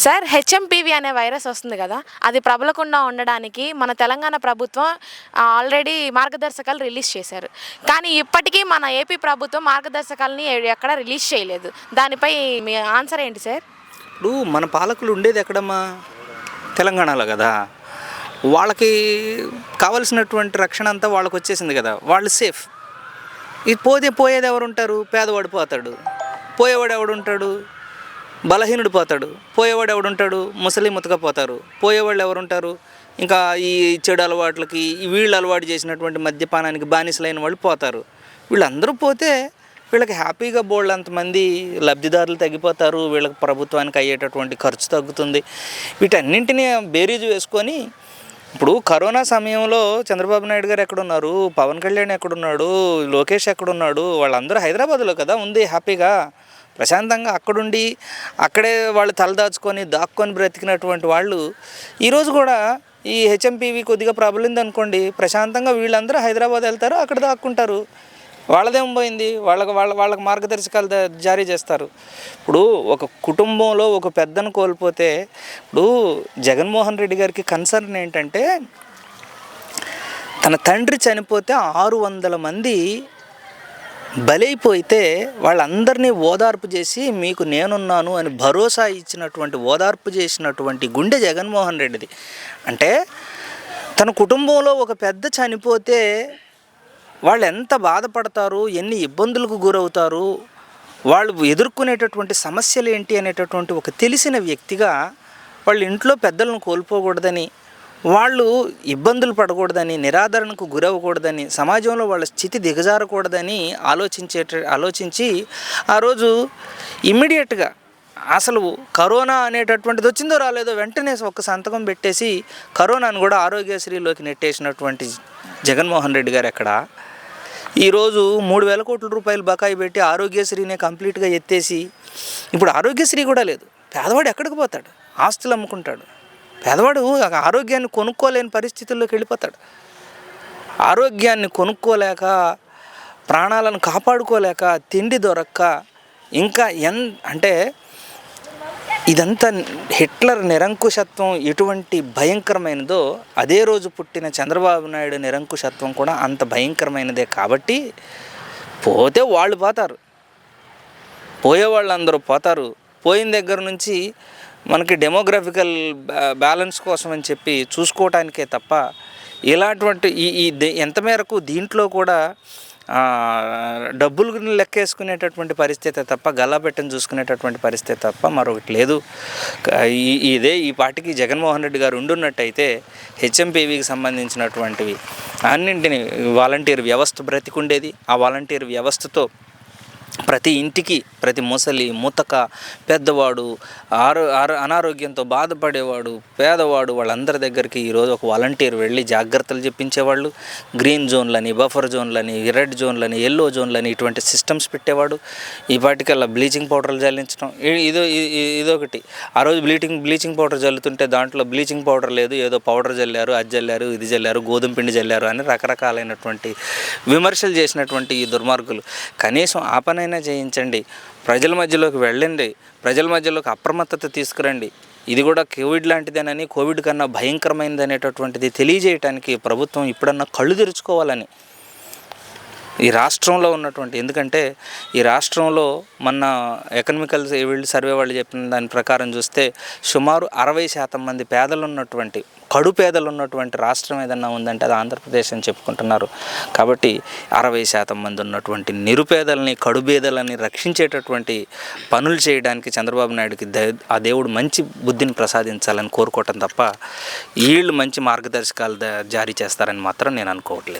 Sir HMPV అనే virus వస్తుంది కదా అది ప్రబలకుండా ఉండడానికి మన తెలంగాణ ప్రభుత్వం ఆల్రెడీ మార్గదర్శకాలు రిలీజ్ చేశారు. కానీ ఇప్పటికీ మన ఏపీ ప్రభుత్వం మార్గదర్శకాలని ఎక్కడ రిలీజ్ చేయలేదు. దానిపై మీ ఆన్సర్ ఏంటి సార్? ఇప్పుడు మన పాలకులు ఉండేది ఎక్కడమ్మా? తెలంగాణలో కదా. వాళ్ళకి కావలసినటువంటి రక్షణ అంతా వాళ్ళకి వచ్చేసింది కదా. వాళ్ళు సేఫ్. ఇది పోతే పోయేది ఎవరు ఉంటారు పేదవాడు పోతాడు. పోయేవాడు ఎవడు ఉంటాడు బలహీనుడు పోతాడు. పోయేవాడు ఎవడుంటాడు? ముసలి ముతకపోతారు పోయేవాళ్ళు ఎవరు ఉంటారు ఇంకా ఈ చెడు అలవాట్లకి వీళ్ళు అలవాటు చేసినటువంటి మద్యపానానికి బానిసలైన వాళ్ళు పోతారు. వీళ్ళందరూ పోతే వీళ్ళకి హ్యాపీగా బోళ్ళు అంతమంది లబ్ధిదారులు తగ్గిపోతారు. వీళ్ళకి ప్రభుత్వానికి అయ్యేటటువంటి ఖర్చు తగ్గుతుంది. వీటన్నింటినీ బేరీజు వేసుకొని ఇప్పుడు కరోనా సమయంలో చంద్రబాబు నాయుడు గారు ఎక్కడున్నారు? పవన్ కళ్యాణ్ ఎక్కడున్నాడు? లోకేష్ ఎక్కడున్నాడు? వాళ్ళందరూ హైదరాబాద్లో కదా ఉంది హ్యాపీగా. ప్రశాంతంగా అక్కడుండి అక్కడే వాళ్ళు తలదాచుకొని దాక్కొని బ్రతికినటువంటి వాళ్ళు ఈరోజు కూడా ఈ హెచ్ఎంపీవి కొద్దిగా ప్రబలింది అనుకోండి ప్రశాంతంగా వీళ్ళందరూ హైదరాబాద్ వెళ్తారు అక్కడ దాక్కుంటారు. వాళ్ళదేం పోయింది? వాళ్ళకి వాళ్ళ వాళ్ళకి మార్గదర్శకాలు జారీ చేస్తారు. ఇప్పుడు ఒక కుటుంబంలో ఒక పెద్దను కోల్పోతే ఇప్పుడు జగన్మోహన్ రెడ్డి గారికి కన్సర్న్ ఏంటంటే తన తండ్రి చనిపోతే ఆరు వందల మంది బలైపోతే వాళ్ళందరినీ ఓదార్పు చేసి మీకు నేనున్నాను అని భరోసా ఇచ్చినటువంటి ఓదార్పు చేసినటువంటి గుండె జగన్మోహన్ రెడ్డిది. అంటే తన కుటుంబంలో ఒక పెద్ద చనిపోతే వాళ్ళు ఎంత బాధపడతారు ఎన్ని ఇబ్బందులకు గురవుతారు వాళ్ళు ఎదుర్కొనేటటువంటి సమస్యలు ఏంటి అనేటటువంటి ఒక తెలిసిన వ్యక్తిగా వాళ్ళ ఇంట్లో పెద్దలను కోల్పోకూడదని వాళ్ళు ఇబ్బందులు పడకూడదని నిరాదరణకు గురవ్వకూడదని సమాజంలో వాళ్ళ స్థితి దిగజారకూడదని ఆలోచించే ఆలోచించి ఆ రోజు ఇమ్మీడియట్గా అసలు కరోనా అనేటటువంటిది వచ్చిందో రాలేదో వెంటనే ఒక సంతకం పెట్టేసి కరోనాను కూడా ఆరోగ్యశ్రీలోకి నెట్టేసినటువంటి జగన్మోహన్ రెడ్డి గారు ఎక్కడ? ఈరోజు మూడు వేల కోట్ల రూపాయలు బకాయి పెట్టి ఆరోగ్యశ్రీనే కంప్లీట్గా ఎత్తేసి ఇప్పుడు ఆరోగ్యశ్రీ కూడా లేదు. పేదవాడు ఎక్కడికి పోతాడు? ఆస్తులు అమ్ముకుంటాడు. పేదవాడు ఆరోగ్యాన్ని కొనుక్కోలేని పరిస్థితుల్లోకి వెళ్ళిపోతాడు. ఆరోగ్యాన్ని కొనుక్కోలేక ప్రాణాలను కాపాడుకోలేక తిండి దొరక్క ఇంకా ఎన్ అంటే ఇదంతా హిట్లర్ నిరంకుశత్వం ఎటువంటి భయంకరమైనదో అదే రోజు పుట్టిన చంద్రబాబు నాయుడు నిరంకుశత్వం కూడా అంత భయంకరమైనదే కాబట్టి పోతే వాళ్ళు పోతారు. పోయే వాళ్ళందరూ పోతారు. పోయిన దగ్గర నుంచి మనకి డెమోగ్రఫికల్ బ్యాలెన్స్ కోసం అని చెప్పి చూసుకోవటానికే తప్ప ఇలాంటివంటి ఈ ఈ దే- ఎంత మేరకు దీంట్లో కూడా డబ్బులు లెక్కేసుకునేటటువంటి పరిస్థితి తప్ప గల్లాపెట్టని చూసుకునేటటువంటి పరిస్థితి తప్ప మరొకటి లేదు. ఈ ఇదే ఈ పాటికి జగన్మోహన్ రెడ్డి గారు ఉండున్నట్టయితే హెచ్ఎంపీవీకి సంబంధించినటువంటివి అన్నింటిని వాలంటీర్ వ్యవస్థ బ్రతికుండేది. ఆ వాలంటీర్ వ్యవస్థతో ప్రతి ఇంటికి ప్రతి ముసలి ముతక పెద్దవాడు ఆరో ఆరో అనారోగ్యంతో బాధపడేవాడు పేదవాడు వాళ్ళందరి దగ్గరికి ఈరోజు ఒక వాలంటీర్ వెళ్ళి జాగ్రత్తలు చెప్పించేవాళ్ళు. గ్రీన్ జోన్లని బఫర్ జోన్లని రెడ్ జోన్లని ఎల్లో జోన్లని ఇటువంటి సిస్టమ్స్ పెట్టేవాడు. ఈ వాటికల్లా బ్లీచింగ్ పౌడర్లు జల్లించడం ఇదో ఇదొకటి. ఆ రోజు బ్లీచింగ్ బ్లీచింగ్ పౌడర్ జల్లుతుంటే దాంట్లో బ్లీచింగ్ పౌడర్ లేదు. ఏదో పౌడర్ జల్లారు అది జల్లారు ఇది జల్లారు గోధుమ పిండి జల్లారు అని రకరకాలైనటువంటి విమర్శలు చేసినటువంటి ఈ దుర్మార్గులు. కనీసం ఆ పనైనా చేయించండి ప్రజల మధ్యలోకి వెళ్ళండి. ప్రజల మధ్యలోకి అప్రమత్తత తీసుకురండి. ఇది కూడా కోవిడ్ లాంటిదేనని కోవిడ్ కన్నా భయంకరమైనది అనేటటువంటిది తెలియజేయటానికి ప్రభుత్వం ఇప్పుడన్నా కళ్ళు తెరుచుకోవాలని ఈ రాష్ట్రంలో ఉన్నటువంటి ఎందుకంటే ఈ రాష్ట్రంలో మన ఎకనామికల్ వీళ్ళు సర్వే వాళ్ళు చెప్పిన దాని ప్రకారం చూస్తే సుమారు అరవై శాతం మంది పేదలు ఉన్నటువంటి కడు పేదలు ఉన్నటువంటి రాష్ట్రం ఏదన్నా ఉందంటే అది ఆంధ్రప్రదేశ్ అని చెప్పుకుంటున్నారు. కాబట్టి అరవై శాతం మంది ఉన్నటువంటి నిరుపేదల్ని కడుబేదలని రక్షించేటటువంటి పనులు చేయడానికి చంద్రబాబు నాయుడుకి దే- ఆ దేవుడు మంచి బుద్ధిని ప్రసాదించాలని కోరుకోవటం తప్ప వీళ్ళు మంచి మార్గదర్శకాలు జారీ చేస్తారని మాత్రం నేను అనుకోవట్లేదు.